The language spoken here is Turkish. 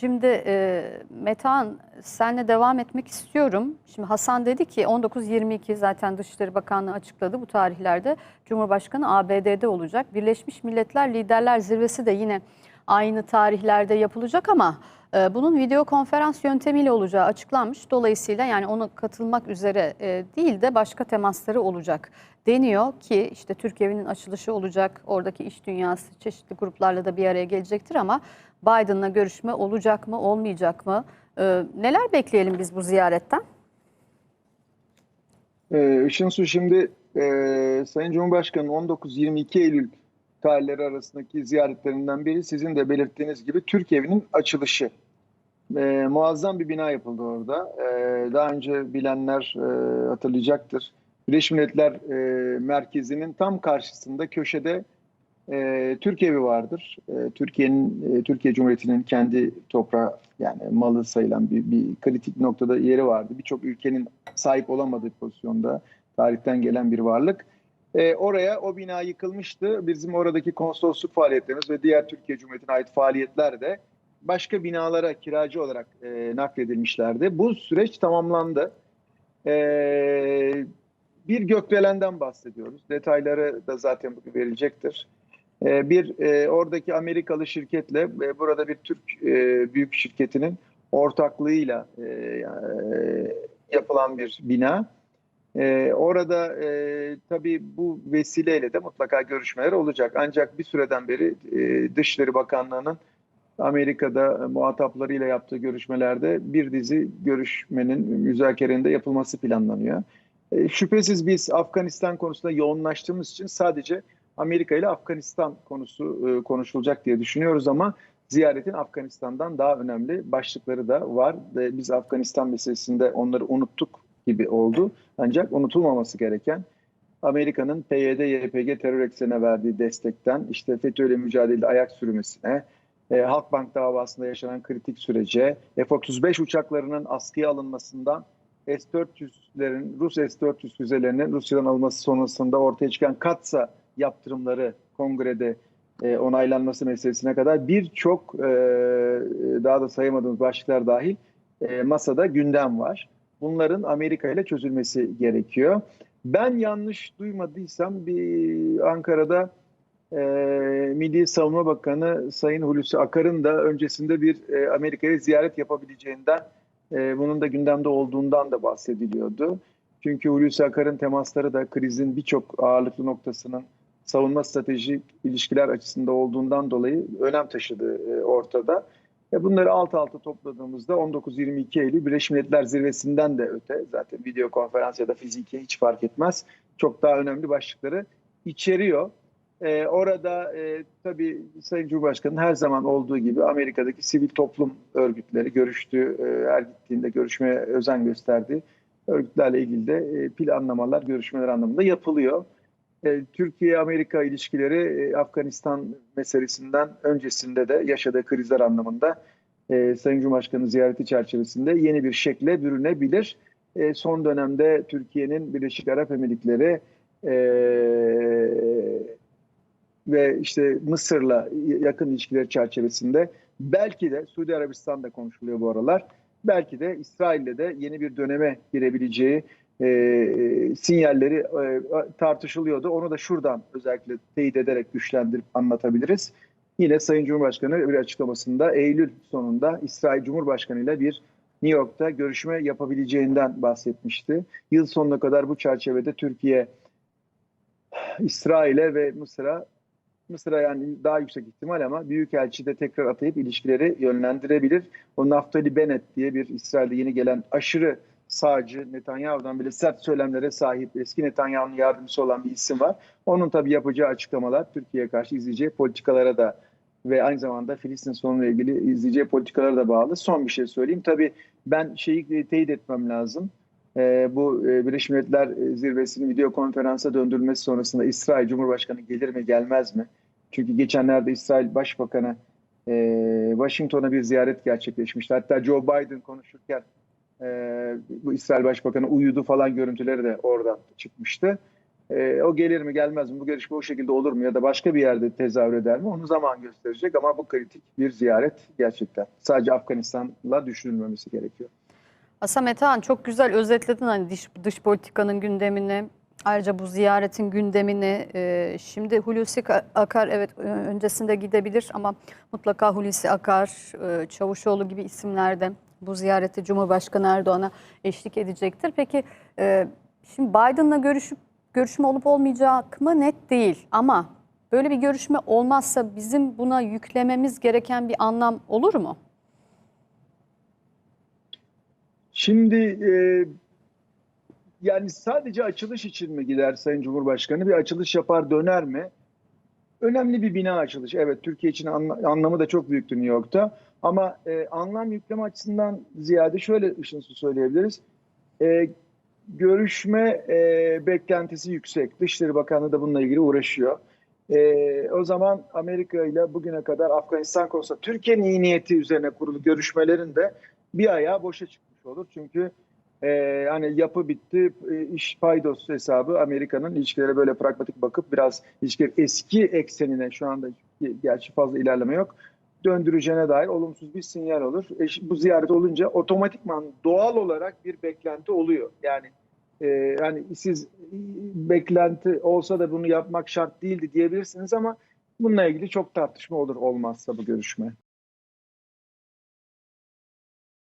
Şimdi e, Metehan senle devam etmek istiyorum. Şimdi Hasan dedi ki 19-22 zaten Dışişleri Bakanlığı açıkladı bu tarihlerde Cumhurbaşkanı ABD'de olacak. Birleşmiş Milletler Liderler Zirvesi de yine aynı tarihlerde yapılacak ama e, bunun video konferans yöntemiyle olacağı açıklanmış. Dolayısıyla yani ona katılmak üzere e, değil de başka temasları olacak deniyor ki işte Türk evinin açılışı olacak. Oradaki iş dünyası çeşitli gruplarla da bir araya gelecektir ama Biden'la görüşme olacak mı, olmayacak mı? Ee, neler bekleyelim biz bu ziyaretten? Ee, Işın Su şimdi e, Sayın Cumhurbaşkanı 19-22 Eylül tarihleri arasındaki ziyaretlerinden biri sizin de belirttiğiniz gibi Türk Evi'nin açılışı. E, muazzam bir bina yapıldı orada. E, daha önce bilenler e, hatırlayacaktır. Birleşmiş Milletler e, Merkezi'nin tam karşısında köşede e, Türk Evi vardır. E, Türkiye'nin, e, Türkiye Cumhuriyeti'nin kendi toprağı yani malı sayılan bir, bir kritik noktada yeri vardı. Birçok ülkenin sahip olamadığı pozisyonda tarihten gelen bir varlık. E, oraya o bina yıkılmıştı. Bizim oradaki konsolosluk faaliyetlerimiz ve diğer Türkiye Cumhuriyeti'ne ait faaliyetler de başka binalara kiracı olarak e, nakledilmişlerdi. Bu süreç tamamlandı. E, bir gökdelenden bahsediyoruz. Detayları da zaten bugün verilecektir. E, bir e, oradaki Amerikalı şirketle e, burada bir Türk e, büyük şirketinin ortaklığıyla e, e, yapılan bir bina. E, orada e, tabii bu vesileyle de mutlaka görüşmeler olacak. Ancak bir süreden beri e, Dışişleri Bakanlığı'nın Amerika'da muhataplarıyla yaptığı görüşmelerde bir dizi görüşmenin müzakerenin de yapılması planlanıyor. E, şüphesiz biz Afganistan konusunda yoğunlaştığımız için sadece Amerika ile Afganistan konusu e, konuşulacak diye düşünüyoruz ama ziyaretin Afganistan'dan daha önemli başlıkları da var. Ve biz Afganistan meselesinde onları unuttuk gibi oldu. Ancak unutulmaması gereken Amerika'nın PYD, YPG terör eksenine verdiği destekten işte FETÖ'yle mücadelede ayak sürmesine, e, Halkbank davasında yaşanan kritik sürece, F-35 uçaklarının askıya alınmasından S-400'lerin, Rus S-400 füzelerinin Rusya'dan alınması sonrasında ortaya çıkan Katsa yaptırımları kongrede e, onaylanması meselesine kadar birçok e, daha da sayamadığımız başlıklar dahil e, masada gündem var. Bunların Amerika ile çözülmesi gerekiyor. Ben yanlış duymadıysam bir Ankara'da e, Milli Savunma Bakanı Sayın Hulusi Akar'ın da öncesinde bir e, Amerika'ya ziyaret yapabileceğinden e, bunun da gündemde olduğundan da bahsediliyordu. Çünkü Hulusi Akar'ın temasları da krizin birçok ağırlıklı noktasının savunma stratejik ilişkiler açısında olduğundan dolayı önem taşıdığı e, ortada. E bunları alt alta topladığımızda 19-22 Eylül Birleşmiş Milletler Zirvesi'nden de öte zaten video konferans ya da fiziki hiç fark etmez. Çok daha önemli başlıkları içeriyor. Ee, orada e, tabii Sayın Cumhurbaşkanı her zaman olduğu gibi Amerika'daki sivil toplum örgütleri görüştüğü, e, her gittiğinde görüşmeye özen gösterdiği örgütlerle ilgili de e, planlamalar, görüşmeler anlamında yapılıyor. E, Türkiye-Amerika ilişkileri e, Afganistan meselesinden öncesinde de yaşadığı krizler anlamında e, Sayın Cumhurbaşkanı ziyareti çerçevesinde yeni bir şekle bürünebilir. Son dönemde Türkiye'nin Birleşik Arap Emirlikleri ve işte Mısır'la yakın ilişkileri çerçevesinde belki de Suudi Arabistan'da konuşuluyor bu aralar. Belki de İsrail'le de yeni bir döneme girebileceği e, sinyalleri e, tartışılıyordu. Onu da şuradan özellikle teyit ederek güçlendirip anlatabiliriz. Yine Sayın Cumhurbaşkanı bir açıklamasında Eylül sonunda İsrail Cumhurbaşkanı ile bir New York'ta görüşme yapabileceğinden bahsetmişti. Yıl sonuna kadar bu çerçevede Türkiye, İsrail'e ve Mısır'a Mısır'a yani daha yüksek ihtimal ama Büyükelçi de tekrar atayıp ilişkileri yönlendirebilir. O Naftali Bennett diye bir İsrail'de yeni gelen aşırı sağcı Netanyahu'dan bile sert söylemlere sahip eski Netanyahu'nun yardımcısı olan bir isim var. Onun tabii yapacağı açıklamalar Türkiye'ye karşı izleyeceği politikalara da ve aynı zamanda Filistin sorunuyla ilgili izleyeceği politikalara da bağlı. Son bir şey söyleyeyim. Tabii ben şeyi teyit etmem lazım. Ee, bu e, Birleşmiş Milletler Zirvesi'nin video konferansa döndürülmesi sonrasında İsrail Cumhurbaşkanı gelir mi gelmez mi? Çünkü geçenlerde İsrail Başbakanı e, Washington'a bir ziyaret gerçekleşmişti. Hatta Joe Biden konuşurken e, bu İsrail Başbakanı uyudu falan görüntüleri de oradan çıkmıştı. E, o gelir mi gelmez mi bu görüşme o şekilde olur mu ya da başka bir yerde tezahür eder mi onu zaman gösterecek ama bu kritik bir ziyaret gerçekten. Sadece Afganistan'la düşünülmemesi gerekiyor. Hasan Metehan çok güzel özetledin hani dış, dış politikanın gündemini. Ayrıca bu ziyaretin gündemini e, şimdi Hulusi Akar evet öncesinde gidebilir ama mutlaka Hulusi Akar, e, Çavuşoğlu gibi isimler de bu ziyarette Cumhurbaşkanı Erdoğan'a eşlik edecektir. Peki e, şimdi Biden'la görüşüp görüşme olup olmayacak mı net değil ama böyle bir görüşme olmazsa bizim buna yüklememiz gereken bir anlam olur mu? Şimdi e, yani sadece açılış için mi gider Sayın Cumhurbaşkanı? Bir açılış yapar döner mi? Önemli bir bina açılışı. Evet Türkiye için anla- anlamı da çok büyüktü New York'ta. Ama e, anlam yükleme açısından ziyade şöyle ışınsı söyleyebiliriz. E, görüşme e, beklentisi yüksek. Dışişleri Bakanlığı da bununla ilgili uğraşıyor. E, o zaman Amerika ile bugüne kadar Afganistan konusunda Türkiye'nin iyi niyeti üzerine kurulu görüşmelerin de bir ayağı boşa çıkmış olur. Çünkü e, hani yapı bitti, e, iş paydos hesabı Amerika'nın ilişkilere böyle pragmatik bakıp biraz ilişkiler eski eksenine şu anda gerçi fazla ilerleme yok döndüreceğine dair olumsuz bir sinyal olur. E, bu ziyaret olunca otomatikman doğal olarak bir beklenti oluyor. Yani e, hani siz beklenti olsa da bunu yapmak şart değildi diyebilirsiniz ama bununla ilgili çok tartışma olur olmazsa bu görüşme.